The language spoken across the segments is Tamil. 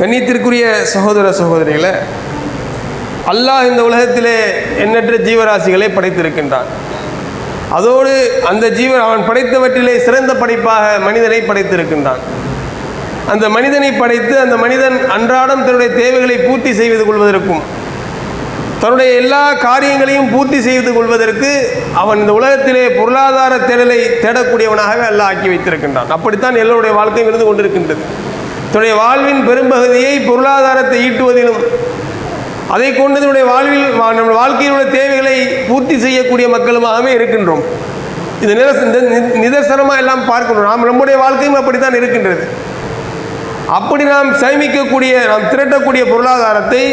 கண்ணியத்திற்குரிய சகோதர சகோதரிகளை அல்லாஹ் இந்த உலகத்திலே எண்ணற்ற ஜீவராசிகளை படைத்திருக்கின்றான். அதோடு அந்த ஜீவன் அவன் படைத்தவற்றிலே சிறந்த படைப்பாக மனிதனை படைத்திருக்கின்றான். அந்த மனிதனை படைத்து அந்த மனிதன் அன்றாடம் தன்னுடைய தேவைகளை பூர்த்தி செய்து கொள்வதற்கும் தன்னுடைய எல்லா காரியங்களையும் பூர்த்தி செய்து கொள்வதற்கு அவன் இந்த உலகத்திலே பொருளாதார தேடலை தேடக்கூடியவனாகவே அல்லாஹ் ஆக்கி வைத்திருக்கின்றான். அப்படித்தான் எல்லோருடைய வாழ்க்கையும் இருந்து கொண்டிருக்கின்றது. தன்னுடைய வாழ்வின் பெரும்பகுதியை பொருளாதாரத்தை ஈட்டுவதிலும் அதை கொண்டு நம்முடைய வாழ்வில் நம்ம வாழ்க்கையினுடைய தேவைகளை பூர்த்தி செய்யக்கூடிய மக்களுமாகவே இருக்கின்றோம். இது நிரச நிதர்சனமாக எல்லாம் பார்க்கணும். நாம் நம்முடைய வாழ்க்கையும் அப்படித்தான் இருக்கின்றது. அப்படி நாம் சேமிக்கக்கூடிய நாம் திரட்டக்கூடிய பொருளாதாரத்தை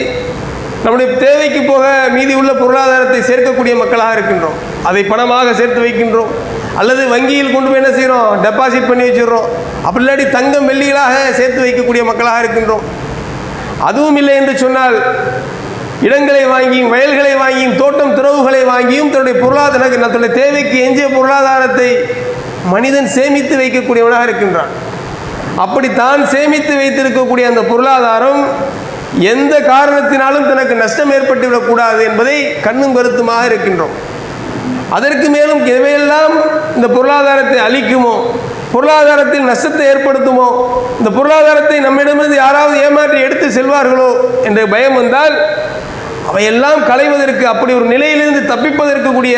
நம்முடைய தேவைக்கு போக மீதி உள்ள பொருளாதாரத்தை சேர்க்கக்கூடிய மக்களாக இருக்கின்றோம். அதை பணமாக சேர்த்து வைக்கின்றோம். அல்லது வங்கியில் கொண்டு போய் என்ன செய்கிறோம் டெபாசிட் பண்ணி வச்சிடுறோம். அப்படி இல்லாட்டி தங்கம் வெள்ளிகளாக சேர்த்து வைக்கக்கூடிய மக்களாக இருக்கின்றோம். அதுவும் இல்லை என்று சொன்னால் இடங்களை வாங்கியும் வயல்களை வாங்கியும் தோட்டம் துறவுகளை வாங்கியும் தன்னுடைய பொருளாதார தன்னுடைய தேவைக்கு எஞ்சிய பொருளாதாரத்தை மனிதன் சேமித்து வைக்கக்கூடியவனாக இருக்கின்றான். அப்படி தான் சேமித்து வைத்திருக்கக்கூடிய அந்த பொருளாதாரம் எந்த காரணத்தினாலும் தனக்கு நஷ்டம் ஏற்பட்டுவிடக்கூடாது என்பதை கண்ணும் கருத்துமாக இருக்கின்றோம். அதற்கு மேலும் எவையெல்லாம் இந்த பொருளாதாரத்தை அழிக்குமோ பொருளாதாரத்தில் நஷ்டத்தை ஏற்படுத்துமோ இந்த பொருளாதாரத்தை நம்மிடமிருந்து யாராவது ஏமாற்றி எடுத்து செல்வார்களோ என்ற பயம் வந்தால் அவையெல்லாம் களைவதற்கு அப்படி ஒரு நிலையிலிருந்து தப்பிப்பதற்கு கூடிய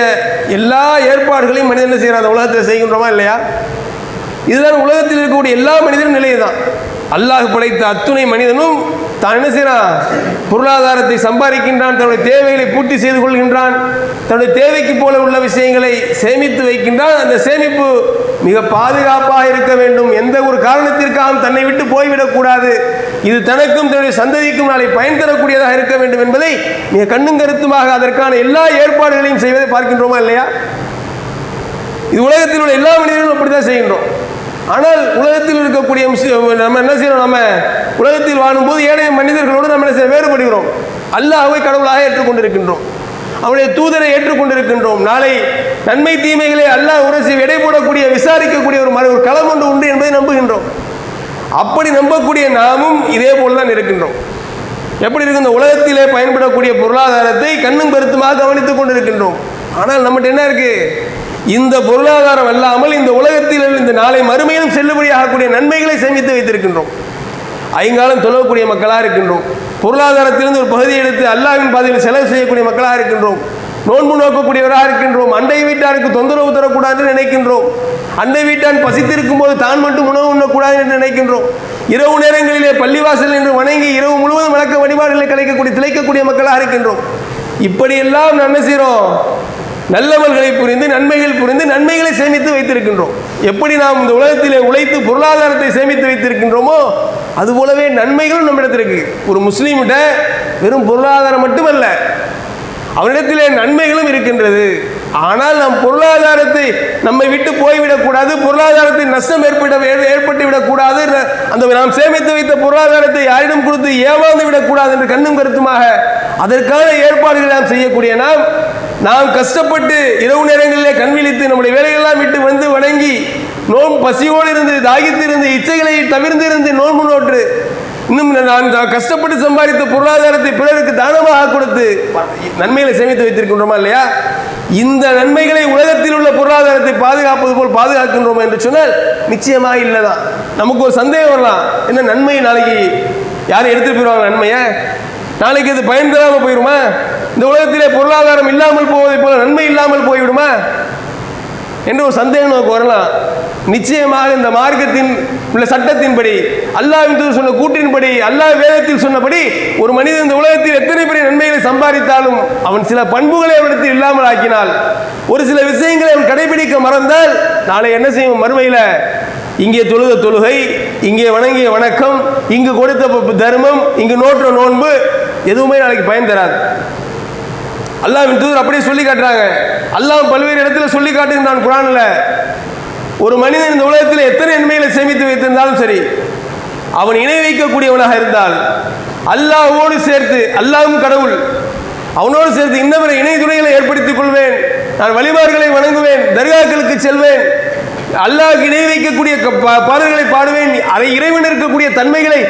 எல்லா ஏற்பாடுகளையும் மனிதன் என்ன செய்கிறான்? அந்த உலகத்தில் செய்கின்றோமா இல்லையா? இதுதான் உலகத்தில் இருக்கக்கூடிய எல்லா மனிதனும் நிலை தான் அல்லாஹ் படைத்த அத்துணை மனிதனும் தான் என்ன செய்கிறான் பொருளாதாரத்தை சம்பாதிக்கின்றான் தன்னுடைய தேவைகளை பூர்த்தி செய்து கொள்கின்றான் தன்னுடைய தேவைக்கு போல உள்ள விஷயங்களை சேமித்து வைக்கின்றான். அந்த சேமிப்பு மிக பாதுகாப்பாக இருக்க வேண்டும். எந்த ஒரு காரணத்திற்காகவும் தன்னை விட்டு போய்விடக்கூடாது இது தனக்கும் தன்னுடைய சந்ததிக்கும் நாளை பயன் தரக்கூடியதாக இருக்க வேண்டும் என்பதை மிக கண்ணும் கருத்துமாக அதற்கான எல்லா ஏற்பாடுகளையும் செய்வதை பார்க்கின்றோமா இல்லையா? இது உலகத்தில் உள்ள எல்லா மனிதர்களும் அப்படி தான் செய்கின்றோம். ஆனால் உலகத்தில் இருக்கக்கூடிய நம்ம என்ன செய்யறோம்? நம்ம உலகத்தில் வாழும்போது ஏனைய மனிதர்களோடு நம்ம என்ன செய்ய வேறுபடுகிறோம். அல்லாஹாவை கடவுளாக ஏற்றுக்கொண்டிருக்கின்றோம். அவருடைய தூதரை ஏற்றுக்கொண்டிருக்கின்றோம். நாளை நன்மை தீமைகளை அல்லாஹ் உரசி எடை போடக்கூடிய விசாரிக்கக்கூடிய ஒரு மறு ஒரு களம் ஒன்று உண்டு என்பதை நம்புகின்றோம். அப்படி நம்பக்கூடிய நாமும் இதே போல் தான் இருக்கின்றோம். எப்படி இருக்கு? இந்த உலகத்திலே பயன்படக்கூடிய பொருளாதாரத்தை கண்ணும் கருத்துமாக கவனித்துக் கொண்டிருக்கின்றோம். ஆனால் நம்மகிட்ட என்ன இருக்குது இந்த பொருளாதாரம் அல்லாமல் இந்த உலகத்தில் இந்த நாளை மறுமையிலும் செல்லுபடியாகக்கூடிய நன்மைகளை சேமித்து வைத்திருக்கின்றோம். ஐங்காலம் தொழக்கூடிய மக்களாக இருக்கின்றோம். பொருளாதாரத்திலிருந்து ஒரு பகுதியை எடுத்து அல்லாவின் பாதையில் செலவு செய்யக்கூடிய மக்களாக இருக்கின்றோம். நோன்பு நோக்கக்கூடியவராக இருக்கின்றோம். அண்டை வீட்டாருக்கு தொந்தரவு தரக்கூடாது என்று நினைக்கின்றோம். அண்டை வீட்டான் பசித்திருக்கும் போது தான் மட்டும் உணவு உண்ணக்கூடாது என்று நினைக்கின்றோம். இரவு நேரங்களிலே பள்ளிவாசல் என்று வணங்கி இரவு முழுவதும் வழக்க வழிபாடுகளை கிடைக்கக்கூடிய திளைக்கக்கூடிய மக்களாக இருக்கின்றோம். இப்படியெல்லாம் நம்ம செய்கிறோம் நல்லவர்களை புரிந்து நன்மைகள் புரிந்து நன்மைகளை சேமித்து வைத்திருக்கின்றோம். எப்படி நாம் இந்த உலகத்திலே உழைத்து பொருளாதாரத்தை சேமித்து வைத்திருக்கின்றோமோ அதுபோலவே நன்மைகளும் நம்மிடத்தில் இருக்கு. ஒரு முஸ்லீம்கிட்ட வெறும் பொருளாதாரம் மட்டுமல்ல அவனிடத்திலே நன்மைகளும் இருக்கின்றது. ஆனால் நம் பொருளாதாரத்தை நம்மை விட்டு போய்விடக்கூடாது பொருளாதாரத்தை நஷ்டம் ஏற்பட ஏற்பட்டு விடக்கூடாது. அந்த நாம் சேமித்து வைத்த பொருளாதாரத்தை யாரிடம் கொடுத்து ஏமாந்து விடக்கூடாது என்று கண்ணும் கருத்துமாக அதற்கான ஏற்பாடுகளை நாம் செய்யக்கூடிய நாம் நாம் கஷ்டப்பட்டு இரவு நேரங்களிலே கண் விழித்து நம்முடைய வேலையெல்லாம் விட்டு வந்து வணங்கி நோம் பசியோடு இருந்து தாகித்து இருந்து இச்சைகளை தவிர்ந்து இருந்து நோன்பு நோற்று இன்னும் நான் கஷ்டப்பட்டு சம்பாதித்த பொருளாதாரத்தை பிறருக்கு தானமாக கொடுத்து நன்மைகளை சேமித்து வைத்திருக்கின்றோமா இல்லையா? இந்த நன்மைகளை உலகத்தில் உள்ள பொருளாதாரத்தை பாதுகாப்பது போல் பாதுகாக்கின்றோமா என்று சொன்னால் நிச்சயமாக இல்லைதான். நமக்கு ஒரு சந்தேகம் வரலாம். என்ன நன்மை நாளைக்கு யாரும் எடுத்துட்டு போயிடுவாங்க நன்மையை? நாளைக்கு இது பயன் தராமல் போயிடுமா இந்த உலகத்திலே பொருளாதாரம் இல்லாமல் போவதைப் போல நன்மை இல்லாமல் போய்விடுமா? என்று ஒரு சந்தேகம் நமக்கு வரலாம். நிச்சயமாக இந்த மார்க்கத்தின் உள்ள சட்டத்தின்படி அல்லாவின் தூதர் சொன்ன கூற்றின்படி அல்லாஹ் வேதத்தில் சொன்னபடி ஒரு மனிதன் இந்த உலகத்தில் எத்தனை பெரிய நன்மைகளை சம்பாதித்தாலும் அவன் சில பண்புகளை அவனிடத்தில் இல்லாமல் ஆக்கினால் ஒரு சில விஷயங்களை அவன் கடைபிடிக்க மறந்தால் நாளை என்ன செய்யும் மறுமையில்? இங்கே தொழுத தொழுகை இங்கே வணங்கிய வணக்கம் இங்கு கொடுத்த தர்மம் இங்கு நோற்ற நோன்பு எதுவுமே நாளைக்கு பயன் தராது. அல்லாஹ்வின் தூதர் அப்படியே சொல்லி காட்டுறாங்க. அல்லாஹ் பல்வேறு இடத்துல சொல்லி காட்டுகிறான் குரானில். ஒரு மனிதன் இந்த உலகத்தில் எத்தனை நன்மைகளை சேமித்து வைத்திருந்தாலும் சரி அவன் இணை வைக்கக்கூடியவனாக இருந்தால் அல்லாஹோடு சேர்த்து அல்லாஹ்வும் கடவுள் அவனோடு சேர்த்து இன்னவரை இணை துணைகளை ஏற்படுத்திக் கொள்வேன் நான் வழிபாடுகளை வணங்குவேன் தர்காக்களுக்கு செல்வேன் அல்லாஹ் இணை வைக்கக்கூடிய பா- பாடல்களை பாடுவேன் அதை இறைவன் இருக்கக்கூடிய தன்மைகளை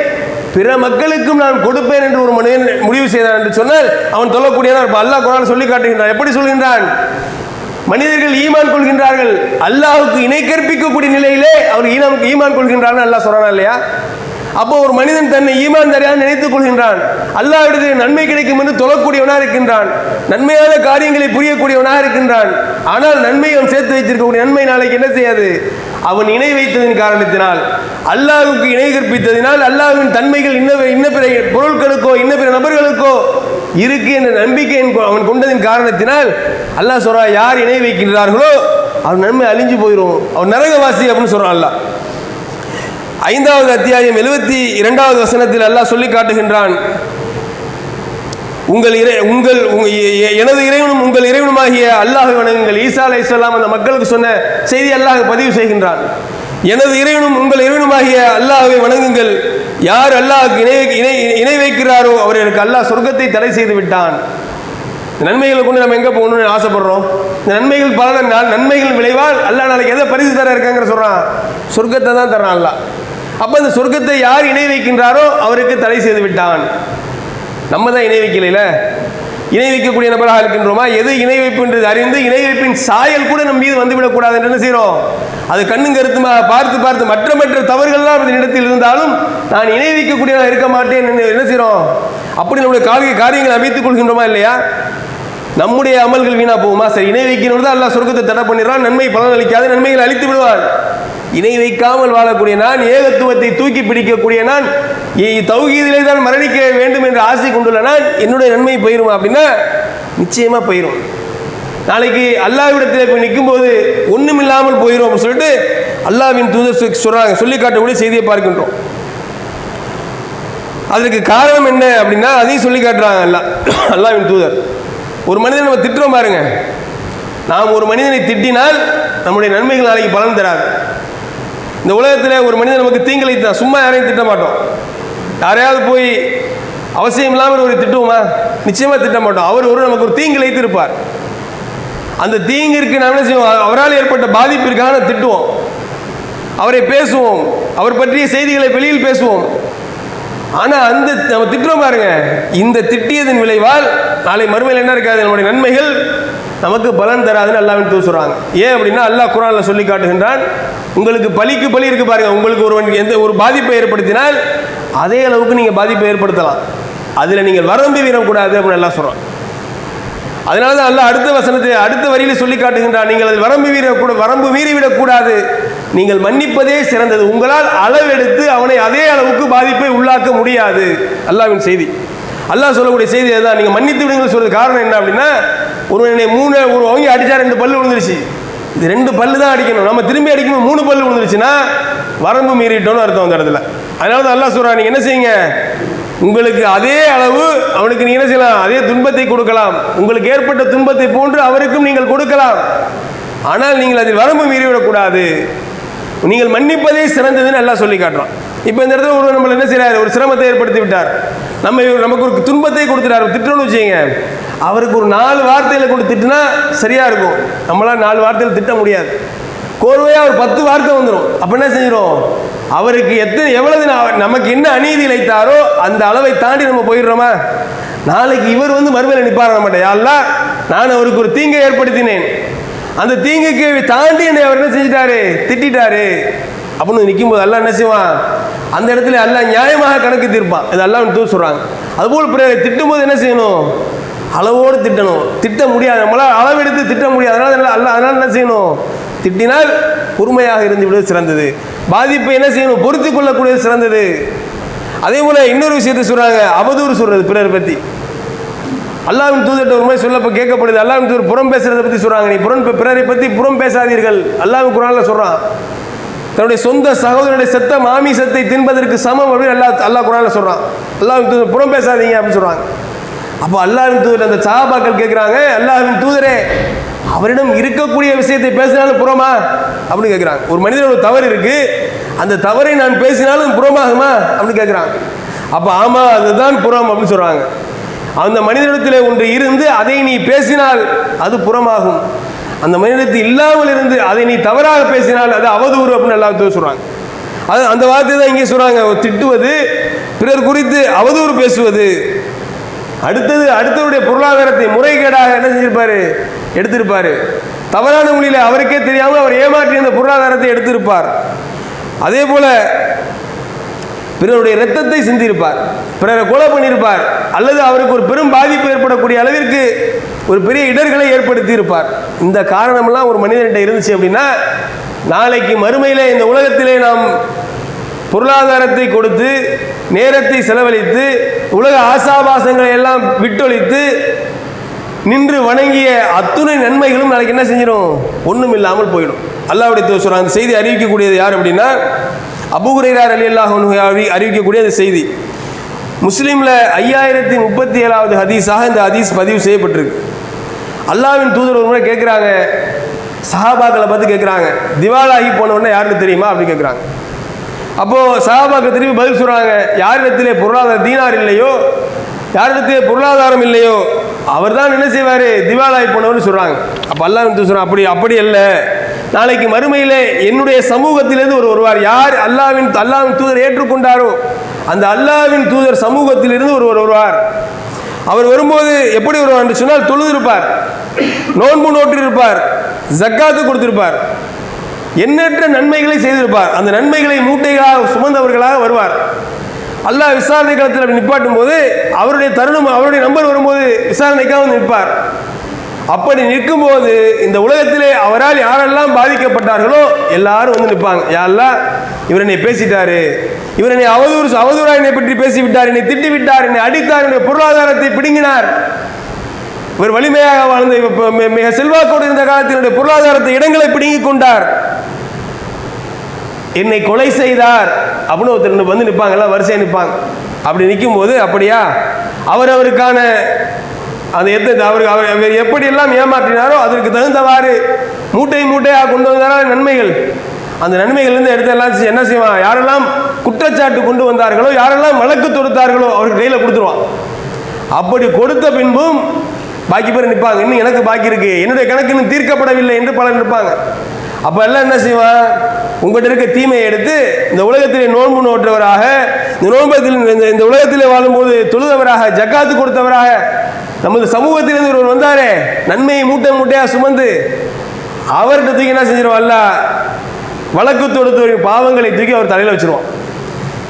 பிற மக்களுக்கும் நான் கொடுப்பேன் என்று ஒரு மனிதன் முடிவு செய்தான் என்று சொன்னால் அவன் சொல்லக்கூடியவன் அல்லாஹ் குரான் சொல்லி காட்டுகின்றான். எப்படி சொல்கின்றான்? மனிதர்கள் ஈமான் கொள்கின்றார்கள். அல்லாஹுக்கு இணை கற்பிக்கக்கூடிய நிலையிலே அவர் ஈனம் ஈமான் கொள்கின்றான்னு அல்லாஹ் சொல்கிறான் இல்லையா? அப்போ ஒரு மனிதன் தன்னை ஈமான் தரையாக நினைத்துக் கொள்கின்றான். அல்லாவிடத்தில் நன்மை கிடைக்கும் என்று தொழக்கூடியவனாக இருக்கின்றான். நன்மையான காரியங்களை புரியக்கூடியவனாக இருக்கின்றான். ஆனால் நன்மை அவன் சேர்த்து வைத்திருக்கக்கூடிய நன்மை நாளைக்கு என்ன செய்யாது? அவன் இணை வைத்ததின் காரணத்தினால் அல்லாஹுக்கு இணை கற்பித்ததினால் அல்லாஹ்வின் தன்மைகள் இன்ன இன்ன பிற பொருட்களுக்கோ இன்ன பிற நபர்களுக்கோ இருக்கு என்ற நம்பிக்கை அவன் கொண்டதின் காரணத்தினால் அல்லாஹ் சொல்றா யார் இணை வைக்கின்றார்களோ அவன் நன்மை அழிஞ்சு போயிடும் அவன் நரகவாசி அப்படின்னு சொல்றான் அல்லாஹ். ஐந்தாவது அத்தியாயம் எழுபத்தி இரண்டாவது வசனத்தில் அல்லாஹ் சொல்லி காட்டுகின்றான் உங்கள் இறை உங்கள் எனது இறைவனும் உங்கள் இறைவனுமாகிய அல்லாஹ் வணங்குங்கள். ஈசா அலை அந்த மக்களுக்கு சொன்ன செய்தி அல்லாஹ் பதிவு செய்கின்றான். எனது இறைவனும் உங்கள் இறைவனுமாகிய அல்லாஹை வணங்குங்கள். யார் அல்லாஹ் இணை இணை இணை வைக்கிறாரோ அவர்களுக்கு அல்லாஹ் சொர்க்கத்தை தடை செய்து விட்டான். நன்மைகளை கொண்டு நம்ம எங்கே போகணும்னு ஆசைப்படுறோம்? இந்த நன்மைகள் பல நன்மைகள் விளைவால் அல்லாஹ் நாளைக்கு எதை பரிசு தர இருக்காங்கிற சொல்கிறான் சொர்க்கத்தை தான் தரான் அல்லாஹ். அப்போ இந்த சொர்க்கத்தை யார் இணை வைக்கின்றாரோ அவருக்கு தடை செய்து விட்டான். நம்ம தான் இணை வைக்கலையில? இணை வைக்கக்கூடிய நபராக இருக்கின்றோமா? எது இணை வைப்பு என்று அறிந்து இணை வைப்பின் சாயல் கூட நம் மீது வந்துவிடக்கூடாது என்று என்ன செய்கிறோம்? அது கண்ணும் கருத்துமாக பார்த்து பார்த்து மற்ற மற்ற தவறுகள்லாம் அந்த இடத்தில் இருந்தாலும் நான் இணை வைக்கக்கூடியதாக இருக்க மாட்டேன் என்று என்ன செய்கிறோம்? அப்படி நம்முடைய காரிய காரியங்களை அமைத்துக் கொள்கின்றோமா இல்லையா? நம்முடைய அமல்கள் வீணா போகுமா? சரி இணை வைக்கணும் தான் எல்லாம் சொர்க்கத்தை தடை பண்ணிடுறான் நன்மை பலன் அளிக்காது நன்மைகளை அழித்து விடுவான். இணை வைக்காமல் வாழக்கூடிய நான் ஏகத்துவத்தை தூக்கி பிடிக்கக்கூடிய நான் தௌகீதிலே தான் மரணிக்க வேண்டும் என்று ஆசை கொண்டுள்ள நான் என்னுடைய நன்மை போயிருமா அப்படின்னா நிச்சயமாக போயிடும் நாளைக்கு அல்லாவிடத்தில் போய் நிற்கும்போது ஒன்றும் இல்லாமல் போயிடும் அப்படின்னு சொல்லிட்டு அல்லாவின் தூதர் சொ- சொல்லி காட்டக்கூடிய செய்தியை பார்க்கின்றோம். அதற்கு காரணம் என்ன அப்படின்னா அதையும் சொல்லி காட்டுறாங்க அல்லா அல்லாவின் தூதர். ஒரு மனிதன் நம்ம திட்டுறோம் பாருங்க. நாம் ஒரு மனிதனை திட்டினால் நம்முடைய நன்மைகள் நாளைக்கு பலன் தராது. இந்த உலகத்தில் ஒரு மனிதன் நமக்கு தீங்கிழைத்தான் சும்மா யாரையும் திட்ட மாட்டோம். யாரையாவது போய் அவசியம் இல்லாமல் ஒரு திட்டுவோமா? நிச்சயமாக திட்ட மாட்டோம். அவர் ஒரு நமக்கு ஒரு தீங்கிழைத்து இருப்பார். அந்த தீங்கிற்கு நாம் என்ன செய்வோம்? அவரால் ஏற்பட்ட பாதிப்பிற்கான திட்டுவோம். அவரை பேசுவோம். அவர் பற்றிய செய்திகளை வெளியில் பேசுவோம். ஆனால் அந்த நம்ம திட்டுறோம் பாருங்க. இந்த திட்டியதன் விளைவால் நாளை மறுமையில் என்ன இருக்காது? நம்முடைய நன்மைகள் நமக்கு பலன் தராதுன்னு அல்லாவின் தூ சொல்கிறாங்க ஏன் அப்படின்னா அல்லாஹ் குரானில் சொல்லி காட்டுகின்றான் உங்களுக்கு பலிக்கு பலி இருக்கு பாருங்க. உங்களுக்கு ஒருவன் எந்த ஒரு பாதிப்பை ஏற்படுத்தினால் அதே அளவுக்கு நீங்கள் பாதிப்பை ஏற்படுத்தலாம். அதில் நீங்கள் வரம்பு வீரக்கூடாது அப்படின்னு எல்லாம் சொல்கிறோம் அதனால தான் அல்லாஹ் அடுத்த வசனத்தை அடுத்த வரியில் சொல்லி காட்டுகின்றான். நீங்கள் அதில் வரம்பு மீற கூட வரம்பு மீறிவிடக்கூடாது. நீங்கள் மன்னிப்பதே சிறந்தது. உங்களால் அளவெடுத்து அவனை அதே அளவுக்கு பாதிப்பை உள்ளாக்க முடியாது. அல்லாவின் செய்தி. அல்லாஹ் சொல்லக்கூடிய செய்தி அதுதான். நீங்கள் மன்னித்து விடுங்கள் சொல்றது காரணம் என்ன அப்படின்னா ஒரு என்னை மூணு ஒரு அவங்க அடித்தா ரெண்டு பல்லு விழுந்துருச்சு. இது ரெண்டு பல்லு தான் அடிக்கணும். நம்ம திரும்பி அடிக்கணும் மூணு பல்லு விழுந்துருச்சுன்னா வரம்பு மீறிட்டோம்னு அர்த்தம் அந்த இடத்துல. அதனால தான் அல்லாஹ் சொல்கிறான் நீங்கள் என்ன செய்யுங்க? உங்களுக்கு அதே அளவு அவனுக்கு நீ என்ன செய்யலாம்? அதே துன்பத்தை கொடுக்கலாம். உங்களுக்கு ஏற்பட்ட துன்பத்தை போன்று அவருக்கும் நீங்கள் கொடுக்கலாம். ஆனால் நீங்கள் அதில் வரம்பு மீறிவிடக்கூடாது. நீங்கள் மன்னிப்பதே சிறந்ததுன்னு எல்லாம் சொல்லி காட்டுறோம் இப்போ இந்த இடத்துல ஒரு நம்மளை என்ன செய்கிறார் ஒரு சிரமத்தை ஏற்படுத்தி விட்டார். நம்ம இவர் நமக்கு ஒரு துன்பத்தை கொடுத்துட்டார். திட்டம்னு வச்சுங்க அவருக்கு ஒரு நாலு வார்த்தையில் கொண்டு திட்டுனா இருக்கும். நம்மளால் நாலு வார்த்தையில் திட்ட முடியாது. கோர்வையாக ஒரு பத்து வார்த்தை வந்துடும் அப்போ என்ன செஞ்சிடும் அவருக்கு எத்தனை எவ்வளவு நமக்கு என்ன அநீதி இழைத்தாரோ அந்த அளவை தாண்டி நம்ம போயிடுறோமா? நாளைக்கு இவர் வந்து மறுமையில் நிப்பார மாட்டேன் யாரெல்லாம் நான் அவருக்கு ஒரு தீங்கை ஏற்படுத்தினேன். அந்த தீங்குக்கு தாண்டி என்னை அவர் என்ன செஞ்சிட்டாரு? திட்டாரு அப்படின்னு நிற்கும்போது எல்லாம் என்ன செய்வான்? அந்த இடத்துல எல்லாம் நியாயமாக கணக்கு தீர்ப்பான். இது அல்லாஹ் தூ சொல்கிறாங்க அதுபோல் பிறரை திட்டும்போது என்ன செய்யணும்? அளவோடு திட்டணும். திட்ட முடியாது. நம்மளால் அளவெடுத்து திட்ட முடியாது. அதனால் அதனால் என்ன செய்யணும்? திட்டினால் பொறுமையாக இருந்து விடுவது சிறந்தது. பாதிப்பை என்ன செய்யணும்? பொறுத்து கொள்ளக்கூடியது சிறந்தது. அதே போல இன்னொரு விஷயத்தை சொல்கிறாங்க அவதூறு சொல்கிறது பிறர் பற்றி அல்லாவின் தூதர்கிட்ட ஒரு மாதிரி சொல்லப்ப கேட்கப்படுது. அல்லாவின் தூதர் புறம் பேசுறதை பற்றி சொல்கிறாங்க நீ புறம் பிறரை பற்றி புறம் பேசாதீர்கள். அல்லாவின் குரானில் சொல்கிறான் தன்னுடைய சொந்த சகோதரனுடைய செத்த மாமிசத்தை தின்பதற்கு சமம் அப்படின்னு அல்லாஹ் அல்லாஹ் குரானில் சொல்கிறான் அல்லாவின் தூதர் புறம் பேசாதீங்க அப்படின்னு சொல்கிறாங்க அப்போ அல்லாவின் தூதர் அந்த சஹாபாக்கள் கேட்குறாங்க அல்லாவின் தூதரே அவரிடம் இருக்கக்கூடிய விஷயத்தை பேசினாலும் புறமா? அப்படின்னு கேட்குறாங்க ஒரு மனிதனோட தவறு இருக்கு. அந்த தவறை நான் பேசினாலும் புறமாகுமா? அப்படின்னு கேட்குறாங்க அப்போ ஆமாம் அதுதான் புறம் அப்படின்னு சொல்கிறாங்க அந்த மனிதனிடத்தில் ஒன்று இருந்து அதை நீ பேசினால் அது புறமாகும். அந்த மனிதத்தில் இல்லாமல் இருந்து அதை நீ தவறாக பேசினால் அது அவதூறு அப்படின்னு எல்லாத்தையும் சொல்கிறாங்க அது அந்த வார்த்தை தான் இங்கே சொல்கிறாங்க திட்டுவது பிறர் குறித்து அவதூறு பேசுவது. அடுத்தது அடுத்தவருடைய பொருளாதாரத்தை முறைகேடாக என்ன செஞ்சிருப்பாரு? எடுத்திருப்பாரு. தவறான மொழியில் அவருக்கே தெரியாமல் அவர் ஏமாற்றி அந்த பொருளாதாரத்தை எடுத்திருப்பார். அதே போல பிறருடைய இரத்தத்தை சிந்திருப்பார். பிறரை கொலை பண்ணியிருப்பார் அல்லது அவருக்கு ஒரு பெரும் பாதிப்பு ஏற்படக்கூடிய அளவிற்கு ஒரு பெரிய இடர்களை ஏற்படுத்தி இருப்பார் இந்த காரணமெல்லாம் ஒரு மனிதன்கிட்ட இருந்துச்சு அப்படின்னா நாளைக்கு மறுமையிலே இந்த உலகத்திலே நாம் பொருளாதாரத்தை கொடுத்து நேரத்தை செலவழித்து உலக ஆசாபாசங்களை எல்லாம் விட்டொழித்து நின்று வணங்கிய அத்துணை நன்மைகளும் நாளைக்கு என்ன செஞ்சிடும் ஒன்றும் இல்லாமல் போயிடும். அல்லாவுடைய தூதர் அந்த செய்தி அறிவிக்கக்கூடியது யார் அப்படின்னா அபுகுரையார் அலி அல்லாஹ் அறிவிக்கக்கூடிய அந்த செய்தி. முஸ்லீமில் ஐயாயிரத்தி முப்பத்தி ஏழாவது ஹதீஸாக இந்த ஹதீஸ் பதிவு செய்யப்பட்டிருக்கு. அல்லாவின் தூதர் ஒரு முறை கேட்குறாங்க சஹாபாக்களை பார்த்து கேட்குறாங்க திவாலாகி போனவொடனே யாருன்னு தெரியுமா அப்படின்னு கேட்குறாங்க. அப்போது சஹாபாக்கள் திரும்பி பதில் சொல்கிறாங்க யாரிடத்திலே பொருளாதார தீனார் இல்லையோ யாரிடத்திலே பொருளாதாரம் இல்லையோ அவர் தான் என்ன செய்வார்? திவாலாய் போனவர்னு சொல்கிறாங்க அப்போ அல்லாஹ் சொல்கிறான் அப்படி அப்படி அல்ல. நாளைக்கு மறுமையிலே என்னுடைய சமூகத்திலிருந்து ஒரு வருவார் யார் அல்லாவின் அல்லாவின் தூதர் ஏற்றுக்கொண்டாரோ அந்த அல்லாவின் தூதர் சமூகத்திலிருந்து ஒருவர் வருவார் அவர் வரும்போது எப்படி வருவார் என்று சொன்னால் தொழுது இருப்பார் நோன்பு நோட்டு இருப்பார் ஜக்காத்து கொடுத்திருப்பார். எண்ணற்ற நன்மைகளை செய்திருப்பார். அந்த நன்மைகளை மூட்டைகளாக சுமந்தவர்களாக வருவார். அல்லாஹ் விசாரணை காலத்தில் அப்படி நிப்பாட்டும் போது அவருடைய தருணம் அவருடைய நம்பர் வரும்போது விசாரணைக்காக வந்து நிற்பார். அப்படி நிற்கும்போது இந்த உலகத்திலே அவரால் யாரெல்லாம் பாதிக்கப்பட்டார்களோ எல்லாரும் வந்து நிற்பாங்க. யாரெல்லாம் இவர் என்னை பேசிட்டாரு. இவர் என்னை அவதூறு அவதூறா என்னை பற்றி பேசிவிட்டார். என்னை திட்டி விட்டார் என்னை அடித்தார். என்னுடைய பொருளாதாரத்தை பிடுங்கினார். இவர் வலிமையாக வாழ்ந்த மிக செல்வாக்கோடு இருந்த காலத்தினுடைய பொருளாதாரத்தை இடங்களை பிடுங்கிக் கொண்டார். என்னை கொலை செய்தார். அப்படின்னு ஒருத்தர் வந்து நிற்பாங்க எல்லாம் வரிசையாக நிற்பாங்க அப்படி நிற்கும் போது அப்படியா? அவர் அவருக்கான அந்த எத்த அவருக்கு அவர் அவர் எப்படியெல்லாம் ஏமாற்றினாரோ அதற்கு தகுந்தவாறு மூட்டை மூட்டையாக கொண்டு வந்தாரா நன்மைகள். அந்த நன்மைகள்லேருந்து எடுத்து எல்லாம் என்ன செய்வான்? யாரெல்லாம் குற்றச்சாட்டு கொண்டு வந்தார்களோ யாரெல்லாம் வழக்கு தொடுத்தார்களோ அவருக்கு கையில் கொடுத்துருவான். அப்படி கொடுத்த பின்பும் பாக்கி பேர் நிற்பாங்க இன்னும் எனக்கு பாக்கி இருக்கு. என்னுடைய கணக்கு இன்னும் தீர்க்கப்படவில்லை என்று பலர் நிற்பாங்க. அப்போ எல்லாம் என்ன செய்வான் உங்கள்கிட்ட இருக்க தீமையை எடுத்து இந்த உலகத்திலே நோன்பு நோற்றவராக இந்த நோன்பத்தில் இந்த உலகத்தில் உலகத்திலே வாழும்போது தொழுதவராக ஜக்காத்து கொடுத்தவராக நமது சமூகத்திலிருந்து ஒருவர் வந்தாரே நன்மையை மூட்டை மூட்டையாக சுமந்து அவர்கிட்ட தூக்கி என்ன செஞ்சிருவான்ல வழக்கு தொடுத்தவரின் பாவங்களை தூக்கி அவர் தலையில் வச்சிருவான்.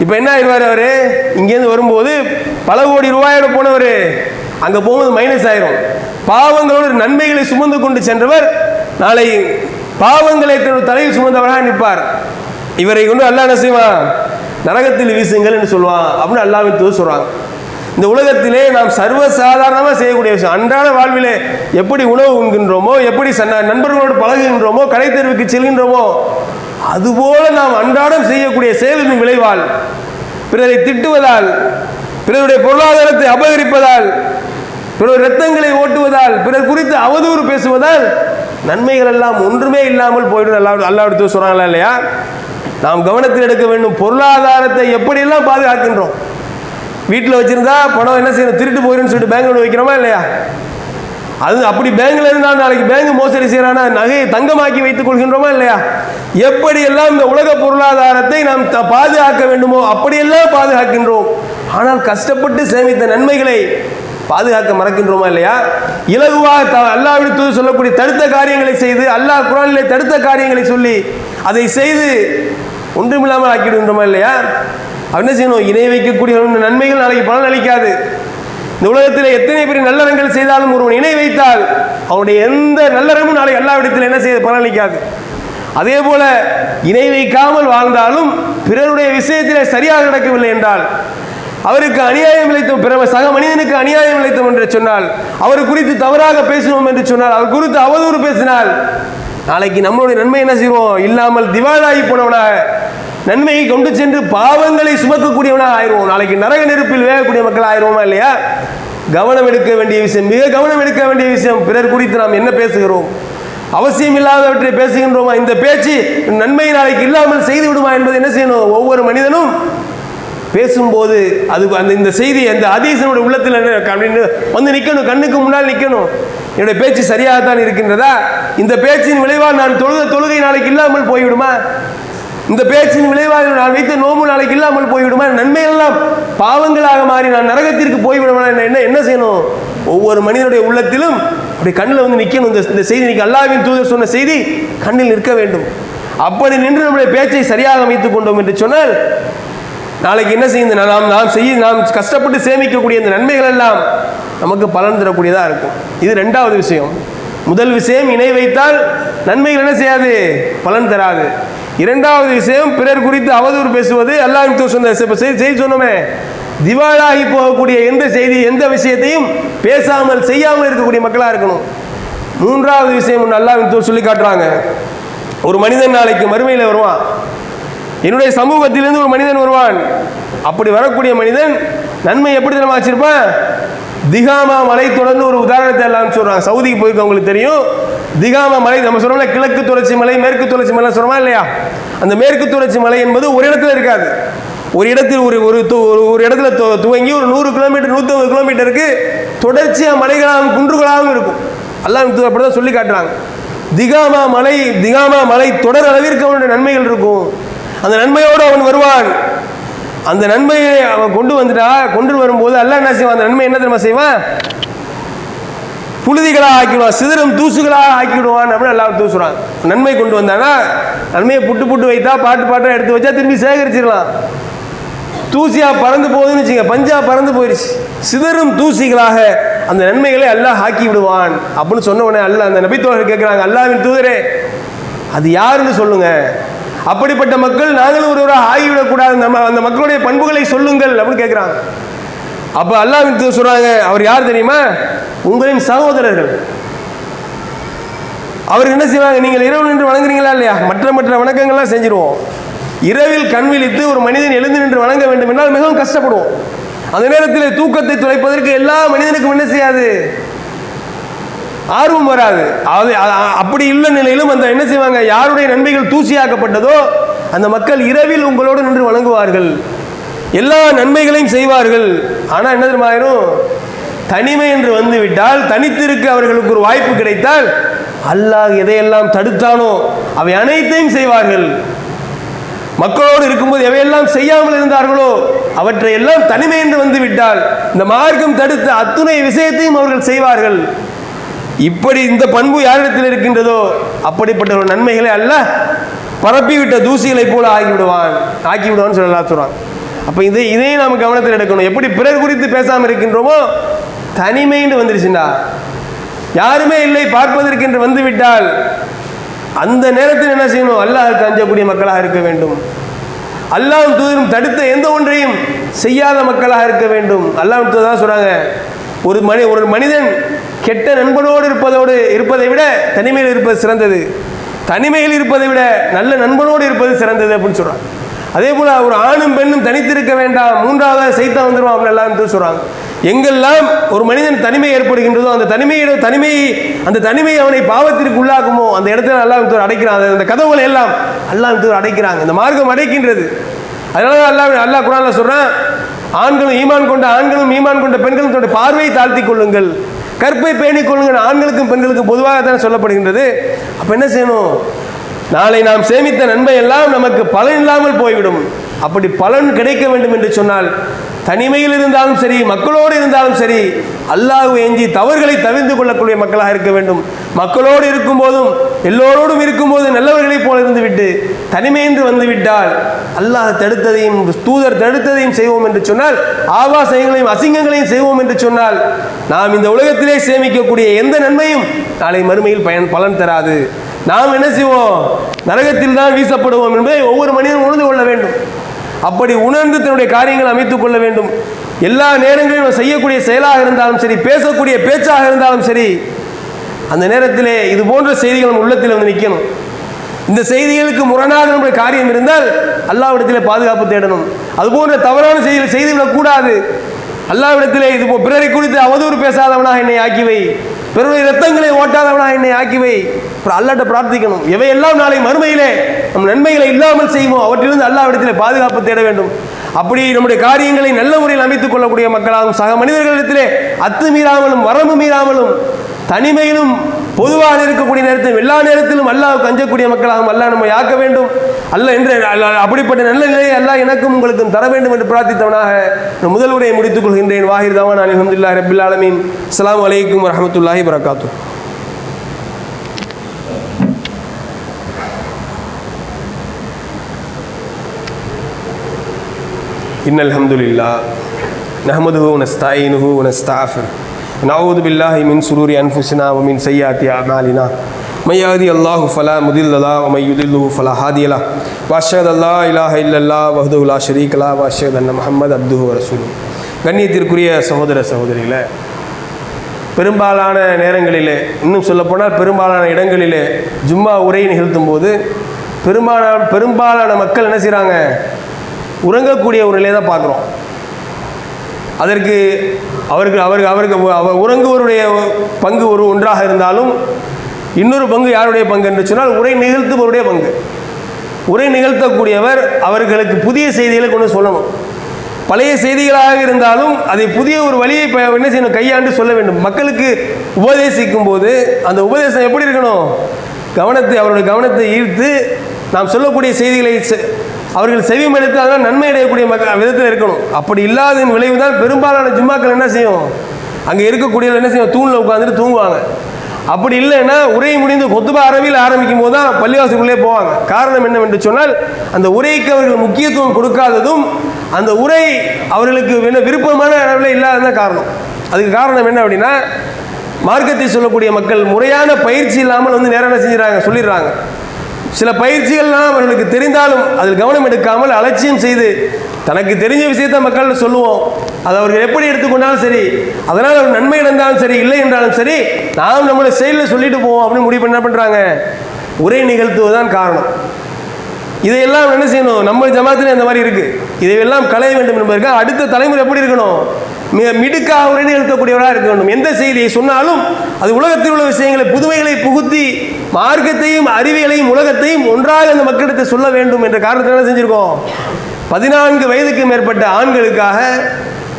இப்போ என்ன ஆயிடுவார் அவர்? இங்கேருந்து வரும்போது பல கோடி ரூபாயோட போனவர் அங்கே போகும்போது மைனஸ் ஆயிரும். பாவங்களோடு நன்மைகளை சுமந்து கொண்டு சென்றவர் நாளை பாவங்களை தன் தலையில் சுமந்தவராக நிற்பார். இவரை கொண்டு அல்லாஹ் என்ன செய்வான்? நரகத்தில் வீசுங்கள் என்று சொல்லுவான். அப்படின்னு அல்லாவின் தூது சொல்கிறாங்க இந்த உலகத்திலே நாம் சர்வ சாதாரணமாக செய்யக்கூடிய விஷயம். அன்றாட வாழ்விலே எப்படி உணவு உண்கின்றோமோ எப்படி நண்பர்களோடு பழகுகின்றோமோ கடை தெருவுக்கு செல்கின்றோமோ அதுபோல நாம் அன்றாடம் செய்யக்கூடிய செயலின் விளைவால் பிறரை திட்டுவதால் பிறருடைய பொருளாதாரத்தை அபகரிப்பதால் பிறர் ரத்தங்களை ஓட்டுவதால் பிறர் குறித்து அவதூறு பேசுவதால் நன்மைகள் எல்லாம் ஒன்றுமே இல்லாமல் போயிடும் அல்லா அல்லா எடுத்து சொல்கிறாங்களா இல்லையா? நாம் கவனத்தில் எடுக்க வேண்டும். பொருளாதாரத்தை எப்படியெல்லாம் பாதுகாக்கின்றோம்? வீட்டில் வச்சுருந்தா பணம் என்ன செய்யணும்? திருட்டு போயிடும்னு சொல்லிட்டு பேங்க்ல வைக்கிறோமா இல்லையா? அது அப்படி பேங்க்ல இருந்தால் நாளைக்கு பேங்க் மோசடி செய்யறானா? நகையை தங்கமாக்கி வைத்துக் கொள்கின்றோமா இல்லையா? எப்படியெல்லாம் இந்த உலக பொருளாதாரத்தை நாம் த- பாதுகாக்க வேண்டுமோ அப்படியெல்லாம் பாதுகாக்கின்றோம். ஆனால் கஷ்டப்பட்டு சேமித்த நன்மைகளை பாதுகாக்க மறக்கின்றோமா இல்லையா? இலகுவாக த அல்லாவின் சொல்லக்கூடிய தடுத்த காரியங்களை செய்து அல்லாஹ் குரானிலே தடுத்த காரியங்களை சொல்லி அதை செய்து ஒன்றுமில்லாமல் ஆக்கிடுகின்றோமா இல்லையா? என்ன செய்யணும்? இணை வைக்கக்கூடிய நன்மைகள் நாளைக்கு பலன் அளிக்காது. இந்த உலகத்தில் எத்தனை பெரிய நல்லறங்கள் செய்தாலும் ஒருவன் இணை வைத்தால் அவனுடைய எந்த நல்லறமும் நாளை எல்லா இடத்தில் என்ன செய்ய பலனளிக்காது அதே போல இணை வைக்காமல் வாழ்ந்தாலும் பிறருடைய விஷயத்தில் சரியாக நடக்கவில்லை என்றால் அவருக்கு அநியாயம் இழைத்தோம் பிற சக மனிதனுக்கு அநியாயம் இழைத்தோம் என்று சொன்னால் அவர் குறித்து தவறாக பேசினோம் என்று சொன்னால் அவர் குறித்து அவதூறு பேசினால் நாளைக்கு நம்மளுடைய நன்மை என்ன செய்வோம்? இல்லாமல் திவாலாகி போனவனாக நன்மையை கொண்டு சென்று பாவங்களை சுமக்கக்கூடியவனாக ஆயிடுவோம். நாளைக்கு நரக நெருப்பில் வேகக்கூடிய மக்கள் ஆயிடுவோமா இல்லையா? கவனம் எடுக்க வேண்டிய விஷயம் மிக கவனம் எடுக்க வேண்டிய விஷயம் பிறர் குறித்து நாம் என்ன பேசுகிறோம்? அவசியம் இல்லாதவற்றை பேசுகின்றோமா? இந்த பேச்சு நன்மை நாளைக்கு இல்லாமல் செய்து விடுமா என்பது என்ன செய்யணும்? ஒவ்வொரு மனிதனும் பேசும்போது அது அந்த இந்த செய்தி அந்த அதீசனுடைய உள்ளத்தில் என்ன அப்படின்னு வந்து நிற்கணும் கண்ணுக்கு முன்னால் நிற்கணும் என்னுடைய பேச்சு சரியாகத்தான் இருக்கின்றதா? இந்த பேச்சின் விளைவால் நான் தொழுத தொழுகை நாளைக்கு இல்லாமல் போய்விடுமா? இந்த பேச்சின் விளைவாக நான் வைத்த நோம்பு நாளைக்கு இல்லாமல் போய்விடுமா? நன்மையெல்லாம் பாவங்களாக மாறி நான் நரகத்திற்கு போய்விடுமா என்ன என்ன செய்யணும்? ஒவ்வொரு மனிதனுடைய உள்ளத்திலும் அப்படி கண்ணில் வந்து நிற்கணும் இந்த இந்த செய்தி இன்னைக்கு அல்லாவின் தூதர் சொன்ன செய்தி கண்ணில் நிற்க வேண்டும். அப்படி நின்று நம்முடைய பேச்சை சரியாக அமைத்துக் கொண்டோம் என்று சொன்னால் நாளைக்கு என்ன செய்யும் நாம் நாம் செய்ய நாம் கஷ்டப்பட்டு சேமிக்கக்கூடிய இந்த நன்மைகள் எல்லாம் நமக்கு பலன் தரக்கூடியதாக இருக்கும். இது ரெண்டாவது விஷயம். முதல் விஷயம் இணை வைத்தால் நன்மைகள் என்ன செய்யாது? பலன் தராது. இரண்டாவது விஷயம் பிறர் குறித்து அவதூறு பேசுவது. அல்லாஹ் சொன்ன செய்தி செய்தி சொன்னோமே திவாலாகி போகக்கூடிய எந்த செய்தி எந்த விஷயத்தையும் பேசாமல் செய்யாமல் இருக்கக்கூடிய மக்களாக இருக்கணும். மூன்றாவது விஷயம் ஒன்று அல்லாஹ் சொல்லி காட்டுறாங்க. ஒரு மனிதன் நாளைக்கு மறுமையில் வருவான். என்னுடைய சமூகத்திலிருந்து ஒரு மனிதன் வருவான். அப்படி வரக்கூடிய மனிதன் நன்மை எப்படி தெரியுமா வச்சிருப்பான்? திகாமா மலை தொடர்ந்து ஒரு உதாரணத்தை எல்லாம் சொல்றாங்க சவுதிக்கு போயிருக்கவங்களுக்கு தெரியும். திகாமா மலை நம்ம சொல்றோம்ல கிழக்கு தொடர்ச்சி மலை மேற்கு தொடர்ச்சி மலை சொல்றோமா இல்லையா? அந்த மேற்கு தொடர்ச்சி மலை என்பது ஒரு இடத்துல இருக்காது. ஒரு இடத்தில் ஒரு ஒரு து- ஒரு ஒரு இடத்துல துவங்கி ஒரு நூறு கிலோமீட்டர் நூற்றம்பது கிலோமீட்டருக்கு தொடர்ச்சியாக மலைகளாகவும் குன்றுகளாகவும் இருக்கும். எல்லாம் அப்படி தான் சொல்லி காட்டுறாங்க. திகாமா மலை திகாமா மலை தொடர் அளவிற்கு அவனுடைய நன்மைகள் இருக்கும். அந்த நன்மையோடு அவன் வருவான். அந்த நன்மையை அவன் கொண்டு வந்துட்டா கொண்டு வரும்போது அல்ல என்ன செய்வான்? அந்த நன்மை என்ன தெரியுமா செய்வான்? புழுதிகளாக ஆக்கிடுவான் சிதறும் தூசுகளாக ஆக்கிவிடுவான் அப்படின்னு எல்லாரும் தூசுறான். நன்மை கொண்டு வந்தானா நன்மையை புட்டு புட்டு வைத்தா பாட்டு பாட்டாக எடுத்து வச்சா திரும்பி சேகரிச்சிடலாம். தூசியாக பறந்து போகுதுன்னு வச்சுங்க பஞ்சா பறந்து போயிடுச்சு சிதறும் தூசிகளாக அந்த நன்மைகளை அல்லாஹ் ஆக்கி விடுவான். அப்படின்னு சொன்ன உடனே அல்ல அந்த நபித்தோழர் கேட்குறாங்க அல்லாவின் தூதரே அது யாருன்னு சொல்லுங்க? அப்படிப்பட்ட மக்கள் நாங்களும் ஒருவராக ஆகிவிடக்கூடாது. நம்ம அந்த மக்களுடைய பண்புகளை சொல்லுங்கள் அப்படின்னு கேட்குறாங்க. அப்போ அல்லாஹ்வின் சொல்கிறாங்க அவர் யார் தெரியுமா? உங்களின் சகோதரர்கள். அவர் என்ன செய்வாங்க? நீங்கள் இரவு நின்று வணங்குறீங்களா இல்லையா? மற்ற மற்ற வணக்கங்கள்லாம் செஞ்சிருவோம். இரவில் கண் விழித்து ஒரு மனிதன் எழுந்து நின்று வணங்க வேண்டும் என்றால் மிகவும் கஷ்டப்படுவோம். அந்த நேரத்தில் தூக்கத்தை துளைப்பதற்கு எல்லா மனிதனுக்கும் என்ன செய்யாது? ஆர்வம் வராது. அது அப்படி இல்லை நிலையிலும் அந்த என்ன செய்வாங்க? யாருடைய நன்மைகள் தூசியாக்கப்பட்டதோ அந்த மக்கள் இரவில் உங்களோடு நின்று வழங்குவார்கள் எல்லா நன்மைகளையும் செய்வார்கள். ஆனால் என்ன தெரியுமா ஆயிரும்? தனிமை என்று வந்து விட்டால் தனித்திருக்க அவர்களுக்கு ஒரு வாய்ப்பு கிடைத்தால் அல்லாஹ் எதையெல்லாம் தடுத்தானோ அவை அனைத்தையும் செய்வார்கள். மக்களோடு இருக்கும்போது எவையெல்லாம் செய்யாமல் இருந்தார்களோ அவற்றை எல்லாம் தனிமை என்று வந்து விட்டால் இந்த மார்க்கம் தடுத்த அத்துணை விஷயத்தையும் அவர்கள் செய்வார்கள். இப்படி இந்த பண்பு யாரிடத்தில் இருக்கின்றதோ அப்படிப்பட்ட ஒரு நன்மைகளை அல்ல பரப்பிவிட்ட தூசிகளை போல ஆக்கிவிடுவான் ஆக்கிவிடுவான்னு சொல்லலாம் சொல்கிறான் அப்போ இதை இதையும் நாம் கவனத்தில் எடுக்கணும். எப்படி பிறர் குறித்து பேசாமல் இருக்கின்றோமோ தனிமைன்னு வந்துருச்சுண்டா யாருமே இல்லை பார்ப்பதற்கென்று வந்துவிட்டால் அந்த நேரத்தில் என்ன செய்யணும்? அல்லாஹ் அஞ்சக்கூடிய மக்களாக இருக்க வேண்டும். அல்லாஹ் தூதரும் தடுத்த எந்த ஒன்றையும் செய்யாத மக்களாக இருக்க வேண்டும். அல்லாஹ் தான் சொல்கிறாங்க ஒரு மனி ஒரு மனிதன் கெட்ட நண்பனோடு இருப்பதோடு இருப்பதை விட தனிமையில் இருப்பது சிறந்தது. தனிமையில் இருப்பதை விட நல்ல நண்பனோடு இருப்பது சிறந்தது அப்படின்னு சொல்கிறாங்க அதே போல் ஒரு ஆணும் பெண்ணும் தனித்திருக்க வேண்டாம் மூன்றாவது சைத்தா வந்துடும் அப்படின்னு எல்லாம் சொல்கிறாங்க எங்கெல்லாம் ஒரு மனிதன் தனிமை ஏற்படுகின்றதோ அந்த தனிமையிட தனிமை அந்த தனிமை அவனை பாவத்திற்கு உள்ளாக்குமோ அந்த இடத்துல அல்லாஹ் தூர் அடைக்கிறான். அந்த- அந்த கதவுகளை எல்லாம் அல்லாஹ் தூர் அடைக்கிறாங்க. இந்த மார்க்கம் அடைக்கின்றது. அதனால தான் அல்லாஹ் அல்லாஹ் குரானில் சொல்கிறேன் ஆண்களும் ஈமான் கொண்ட ஆண்களும் ஈமான் கொண்ட பெண்களும் தன்னுடைய பார்வையை தாழ்த்திக் கொள்ளுங்கள். கற்பை பேணிக் கொள்ளுங்கள். ஆண்களுக்கும் பெண்களுக்கும் பொதுவாக தான் சொல்லப்படுகின்றது. அப்போ என்ன செய்யணும்? நாளை நாம் சேமித்த நன்மை எல்லாம் நமக்கு பலன் இல்லாமல் போய்விடும். அப்படி பலன் கிடைக்க வேண்டும் என்று சொன்னால் தனிமையில் இருந்தாலும் சரி மக்களோடு இருந்தாலும் சரி அல்லாஹ் ஏஞ்சி தவறுகளை தவிர்த்து கொள்ளக்கூடிய மக்களாக இருக்க வேண்டும். மக்களோடு இருக்கும்போதும் எல்லோரோடும் இருக்கும்போது நல்லவர்களைப் போல இருந்துவிட்டு தனிமையின்றி வந்துவிட்டால் அல்லாஹ் தடுத்ததையும் தூதர் தடுத்ததையும் செய்வோம் என்று சொன்னால் ஆபாசங்களையும் அசிங்கங்களையும் செய்வோம் என்று சொன்னால் நாம் இந்த உலகத்திலே சேமிக்கக்கூடிய எந்த நன்மையும் நாளை மறுமையில் பயன் பலன் தராது. நாம் என்ன செய்வோம்? நரகத்தில் தான் வீசப்படுவோம் என்பதை ஒவ்வொரு மனிதனும் உணர்ந்து கொள்ள வேண்டும். அப்படி உணர்ந்து தன்னுடைய காரியங்களை அமைத்துக் கொள்ள வேண்டும். எல்லா நேரங்களிலும் செய்யக்கூடிய செயலாக இருந்தாலும் சரி பேசக்கூடிய பேச்சாக இருந்தாலும் சரி அந்த நேரத்திலே இது போன்ற செய்திகள் நம்ம உள்ளத்தில் வந்து நிற்கணும். இந்த செய்திகளுக்கு முரணாக நம்முடைய காரியம் இருந்தால் அல்லாவிடத்திலே பாதுகாப்பு தேடணும். அது போன்ற தவறான செய்திகளை செய்துவிடக்கூடாது அல்லாவிடத்திலே இது போ- பிறரை குறித்து அவதூறு பேசாதவனாக என்னை ஆக்கி வை. பிறருடைய ரத்தங்களை ஓட்டாதவனா என்னை ஆக்கி வை அப்புறம் அல்லாட்ட பிரார்த்திக்கணும். எவையெல்லாம் நாளை மறுமையிலே நம் நன்மைகளை இல்லாமல் செய்வோம் அவற்றிலிருந்து அல்லாவிடத்திலே பாதுகாப்பு தேட வேண்டும். அப்படி நம்முடைய காரியங்களை நல்ல முறையில் அமைத்துக் கொள்ளக்கூடிய மக்களாகவும் சக மனிதர்களிடத்திலே அத்து மீறாமலும் வரம்பு மீறாமலும் தனிமையிலும் பொதுவாக இருக்கக்கூடிய நேரத்திலும் எல்லா நேரத்திலும் அல்லாஹ் கஞ்சக்கூடிய மக்களாகவும் அல்லாஹ் நம்ம ஆக்க வேண்டும் அல்ல என்று அல்லாஹ் அப்படிப்பட்ட நல்ல நிலையை அல்லாஹ் எனக்கும் உங்களுக்கும் தர வேண்டும் என்று பிரார்த்தித்தவனாக இந்த முதல் உரையை முடித்துக் கொள்கின்றேன் வாஹிர் தவான் அலமதுல்லா ரபில் ஆலமீன் அஸ்ஸலாமு அலைக்கும் வரஹமத்துல்லாஹி வரகாத்து إن الحمد لله نحمده ونستعينه ونستغفره نعوذ بالله من سرور أنفسنا ومن سيئات أعمالنا من يهدي الله فلا مضل له ومن يضلله فلا هادي له وأشهد أن لا إله إلا الله وحده لا شريك له وأشهد أن محمد عبده ورسوله கண்ணியத்திற்குரிய சகோதர சகோதரிகளே பெரும்பாலான நேரங்களிலே இன்னும் சொல்லப்போனால் பெரும்பாலான இடங்களிலே ஜும்மா உரை நிகழ்த்தும் போது பெரும்பாலான பெரும்பாலான மக்கள் என்ன செய்கிறாங்க உறங்கக்கூடிய ஒரு நிலையை தான் பார்க்குறோம் அதற்கு அவருக்கு அவருக்கு அவருக்கு அவர் உறங்குவருடைய பங்கு ஒரு ஒன்றாக இருந்தாலும் இன்னொரு பங்கு யாருடைய பங்கு என்று சொன்னால் உரை நிகழ்த்துபவருடைய பங்கு. உரை நிகழ்த்தக்கூடியவர் அவர்களுக்கு புதிய செய்திகளை கொண்டு சொல்லணும். பழைய செய்திகளாக இருந்தாலும் அதை புதிய ஒரு வழியை என்ன செய்யணும் கையாண்டு சொல்ல வேண்டும். மக்களுக்கு உபதேசிக்கும் போது அந்த உபதேசம் எப்படி இருக்கணும்? கவனத்தை அவருடைய கவனத்தை ஈர்த்து நாம் சொல்லக்கூடிய செய்திகளை அவர்கள் செவி செவிமடுத்து அதனால் நன்மை அடையக்கூடிய விதத்தில் இருக்கணும். அப்படி இல்லாததின் விளைவு தான் பெரும்பாலான ஜும்மாக்கள் என்ன செய்யும்? அங்கே இருக்கக்கூடிய என்ன செய்யும்? தூணில் உட்காந்துட்டு தூங்குவாங்க. அப்படி இல்லைன்னா உரை முடிந்து கொத்துபா அரபியில் ஆரம்பிக்கும் போது தான் பள்ளிவாசலுக்குள்ளே போவாங்க. காரணம் என்னவென்று சொன்னால் அந்த உரைக்கு அவர்கள் முக்கியத்துவம் கொடுக்காததும் அந்த உரை அவர்களுக்கு என்ன விருப்பமான அளவில் இல்லாததான் காரணம். அதுக்கு காரணம் என்ன அப்படின்னா மார்க்கத்தை சொல்லக்கூடிய மக்கள் முறையான பயிற்சி இல்லாமல் வந்து நேரம் செஞ்சுறாங்க? சொல்லிடுறாங்க. சில பயிற்சிகள்லாம் அவர்களுக்கு தெரிந்தாலும் அதில் கவனம் எடுக்காமல் அலட்சியம் செய்து தனக்கு தெரிஞ்ச விஷயத்தை மக்கள் சொல்லுவோம். அதை அவர்கள் எப்படி எடுத்துக்கொண்டாலும் சரி அதனால் அவர் நன்மை இழந்தாலும் சரி இல்லை என்றாலும் சரி நாம் நம்மளோட செயலில் சொல்லிட்டு போவோம் அப்படின்னு முடிவு என்ன பண்ணுறாங்க உரை நிகழ்த்துவதுதான் காரணம். இதையெல்லாம் என்ன செய்யணும்? நம்ம ஜமாத்தில் இந்த மாதிரி இருக்குது இதையெல்லாம் களைய வேண்டும் என்பதற்காக அடுத்த தலைமுறை எப்படி இருக்கணும்? மிக மிடுக்காக உரை நிகழ்த்தக்கூடியவராக இருக்க வேண்டும். எந்த செய்தியை சொன்னாலும் அது உலகத்தில் உள்ள விஷயங்களை புதுமைகளை புகுத்தி மார்க்கத்தையும் அறிவியலையும் உலகத்தையும் ஒன்றாக அந்த மக்களிடத்தை சொல்ல வேண்டும் என்ற காரணத்தை என்ன பதினான்கு வயதுக்கு மேற்பட்ட ஆண்களுக்காக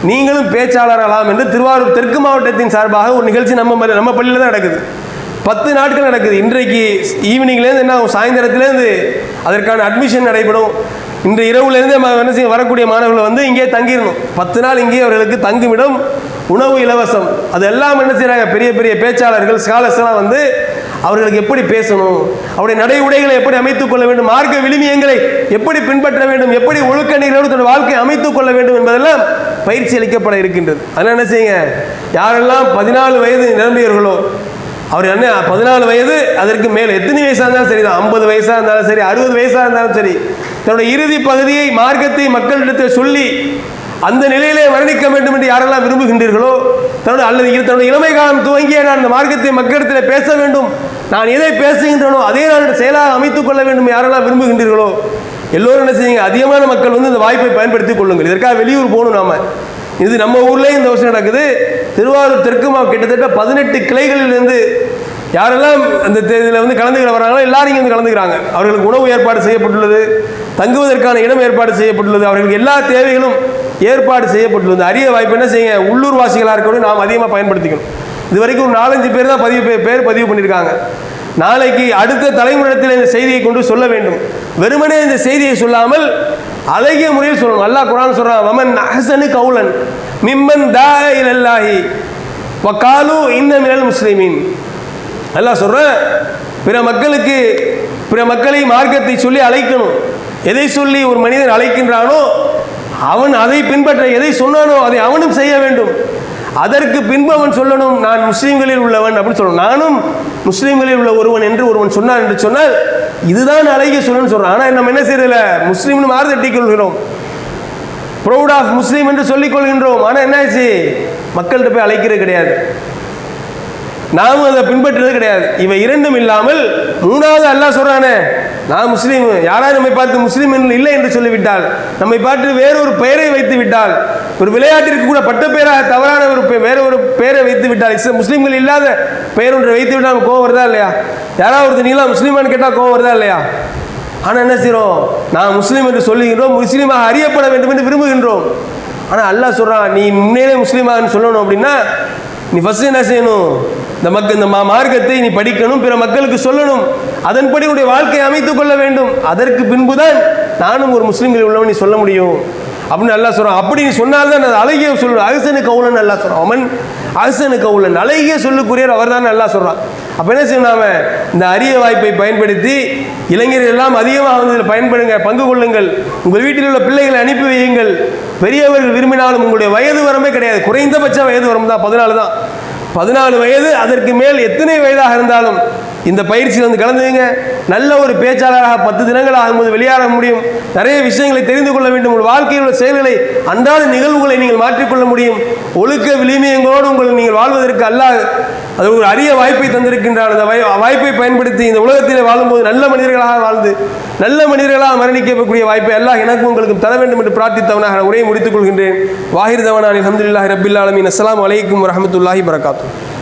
நீங்களும் பேச்சாளராகலாம் என்று திருவாரூர் தெற்கு மாவட்டத்தின் சார்பாக ஒரு நிகழ்ச்சி நம்ம நம்ம பள்ளியில் தான் நடக்குது. பத்து நாட்கள் நடக்குது. இன்றைக்கு ஈவினிங்லேருந்து என்ன சாயந்தரத்துலேருந்து அதற்கான அட்மிஷன் நடைபெறும். இன்று இரவுலேருந்தே என்ன செய்ய வரக்கூடிய மாணவர்கள் வந்து இங்கே தங்கிடணும். பத்து நாள் இங்கே அவர்களுக்கு தங்குமிடம் உணவு இலவசம். அது எல்லாம் என்ன செய்கிறாங்க பெரிய பெரிய பேச்சாளர்கள் ஸ்காலர்ஸ்லாம் வந்து அவர்களுக்கு எப்படி பேசணும்? அவருடைய நடை உடைகளை எப்படி அமைத்துக் கொள்ள வேண்டும்? மார்க்க விழுமியங்களை எப்படி பின்பற்ற வேண்டும்? எப்படி ஒழுக்க நீரோடு தன் வாழ்க்கையை அமைத்துக் கொள்ள வேண்டும் என்பதெல்லாம் பயிற்சி அளிக்கப்பட இருக்கின்றது. அதனால் என்ன செய்யுங்க? யாரெல்லாம் பதினாலு வயது நிரம்பியவர்களோ அவர் என்ன பதினாலு வயது அதற்கு மேலே எத்தனை வயசாக இருந்தாலும் சரி தான் ஐம்பது வயசாக இருந்தாலும் சரி அறுபது வயசாக இருந்தாலும் சரி தன்னுடைய இறுதி பகுதியை மார்க்கத்தை மக்களிடத்தில் சொல்லி அந்த நிலையிலே வர்ணிக்க வேண்டும் என்று யாரெல்லாம் விரும்புகின்றீர்களோ தன்னுடைய அல்லது தன்னுடைய இளமை காலம் துவங்கிய நான் அந்த மார்க்கத்தை மக்களிடத்தில் பேச வேண்டும். நான் எதை பேசுகின்றனோ அதே நான் செயலாக அமைத்துக் கொள்ள வேண்டும் யாரெல்லாம் விரும்புகின்றீர்களோ எல்லோரும் என்ன செய்யுங்க அதிகமான மக்கள் வந்து இந்த வாய்ப்பை பயன்படுத்திக் கொள்ளுங்கள். இதற்காக வெளியூர் போகணும் நாம. இது நம்ம ஊர்லேயும் இந்த வருஷம் நடக்குது. திருவாரூர் தெற்கு மாவு கிட்டத்தட்ட பதினெட்டு கிளைகளிலிருந்து யாரெல்லாம் அந்த இதில் வந்து கலந்துக்கிற வராங்களோ எல்லாரும் இங்கே வந்து கலந்துக்கிறாங்க. அவர்களுக்கு உணவு ஏற்பாடு செய்யப்பட்டுள்ளது. தங்குவதற்கான இடம் ஏற்பாடு செய்யப்பட்டுள்ளது. அவர்களுக்கு எல்லா தேவைகளும் ஏற்பாடு செய்யப்பட்டுள்ளது. அரிய வாய்ப்பு என்ன செய்யுங்க? உள்ளூர் வாசிகளாக இருக்கணும். நாம் அதிகமாக பயன்படுத்திக்கணும். இது வரைக்கும் ஒரு நாலஞ்சு பேர் தான் பதிவு பேர் பதிவு பண்ணியிருக்காங்க. நாளைக்கு அடுத்த தலைமுறையில் இந்த செய்தியை கொண்டு சொல்ல வேண்டும். வெறுமனே இந்த செய்தியை சொல்லாமல் அழகிய முறையில் சொல்லணும். அல்லாஹ் குரான் சொல்கிறான் வமன் அஹசனு கவுலன் மிம்மன் தா இலல்லாஹி வக்காலு இன்ன மினல் முஸ்லீமின். அல்லாஹ் சொல்கிறேன் பிற மக்களுக்கு பிற மக்களை மார்க்கத்தை சொல்லி அழைக்கணும். எதை சொல்லி ஒரு மனிதன் அழைக்கின்றானோ அவன் அதை பின்பற்ற எதை சொன்னானோ அதை அவனும் செய்ய வேண்டும். அதற்கு பின்பு அவன் சொல்லணும் நான் முஸ்லீம்களில் உள்ளவன் அப்படின்னு சொல்லணும். நானும் முஸ்லீம்களில் உள்ள ஒருவன் என்று ஒருவன் சொன்னான் என்று சொன்னால் இதுதான் அழகிய சொல்லணும்னு சொல்கிறான் ஆனால் நம்ம என்ன செய்யறதில்ல? முஸ்லீம்னு மாறு தட்டிக்கொள்கிறோம் ப்ரௌட் ஆஃப் முஸ்லீம் என்று சொல்லிக் கொள்கின்றோம். ஆனால் என்னாச்சு? மக்கள்கிட்ட போய் அழைக்கிறது கிடையாது. நாமும் அதை பின்பற்றுறது கிடையாது. இவை இரண்டும் இல்லாமல் மூணாவது அல்லாஹ் சொல்றானே நான் முஸ்லீம் யாராவது நம்மை பார்த்து முஸ்லீம் என்று இல்லை என்று சொல்லிவிட்டால் நம்மை பார்த்து வேறொரு பெயரை வைத்து விட்டால் ஒரு விளையாட்டிற்கு கூட பட்ட பெயராக தவறான ஒரு பெ- வேற ஒரு பெயரை வைத்து விட்டால் இஸ்ல- முஸ்லீம்கள் இல்லாத பெயர் ஒன்றை வைத்து விட்டால் கோவம் வருதா இல்லையா? யாராவது ஒருத்தர் நீலாம் முஸ்லீமான்னு கேட்டால் கோவம் வருதா இல்லையா? ஆனால் என்ன செய்கிறோம் நான் முஸ்லீம் என்று சொல்லுகின்றோம் முஸ்லீமாக அறியப்பட வேண்டும் என்று விரும்புகின்றோம். ஆனால் அல்லாஹ் சொல்கிறான் நீ முன்னேறே முஸ்லீமான்னு சொல்லணும் அப்படின்னா நீ ஃபஸ்ட்டு என்ன செய்யணும்? இந்த மக்க இந்த மா- மார்க்கத்தை நீ படிக்கணும் பிற மக்களுக்கு சொல்லணும். அதன்படி உன்னுடைய வாழ்க்கையை அமைத்துக் கொள்ள வேண்டும். அதற்கு பின்புதான் நானும் ஒரு முஸ்லீம்கள் உள்ளவன் நீ சொல்ல முடியும். அப்படின்னு நல்லா சொல்கிறான் அப்படின்னு சொன்னால்தான் அது அழகிய சொல்லணும் அகசனு கவுலன் நல்லா சொல்கிறான் அவன் அகசனு கவுலன் அழகிய சொல்லுக்குரியவர் அவர் தான் நல்லா சொல்கிறான் அப்போ என்ன செய்யணும் நாம்? இந்த அரிய வாய்ப்பை பயன்படுத்தி இளைஞர்கள் எல்லாம் அதிகமாக வந்து இதில் பயன்படுங்க பங்கு கொள்ளுங்கள். உங்கள் வீட்டில் உள்ள பிள்ளைகளை அனுப்பி வையுங்கள். பெரியவர்கள் விரும்பினாலும் உங்களுடைய வயது வரம்பே கிடையாது. குறைந்தபட்ச வயது வரம்பு தான் பதினாலு தான். பதினாலு வயது அதற்கு மேல் எத்தனை வயதாக இருந்தாலும் இந்த பயிற்சியில் வந்து கலந்துங்க நல்ல ஒரு பேச்சாளராக பத்து தினங்கள் ஆகும்போது வெளியாக முடியும். நிறைய விஷயங்களை தெரிந்து கொள்ள வேண்டும். உங்கள் வாழ்க்கையில் உள்ள செயல்களை அன்றாட நிகழ்வுகளை நீங்கள் மாற்றிக்கொள்ள முடியும். ஒழுக்க விளிமியங்களோடு உங்கள் நீங்கள் வாழ்வதற்கு அல்லாஹ் அது ஒரு அரிய வாய்ப்பை தந்திருக்கின்றார். அந்த வாய்ப்பை பயன்படுத்தி இந்த உலகத்தில் வாழும்போது நல்ல மனிதர்களாக வாழ்ந்து நல்ல மனிதர்களாக மரணிக்கக்கூடிய வாய்ப்பை அல்லாஹ் எனக்கும் உங்களுக்கும் தர வேண்டும் என்று பிரார்த்தித்தவனாக உரையை முடித்துக் கொள்கின்றேன். வாஹிர் தவனானி அலமதுல்லாஹி ரபில்லாலமின் அஸ்லாம் வலைக்கும் வரமத்துல்லாஹி வரஹமத்துல்லாஹி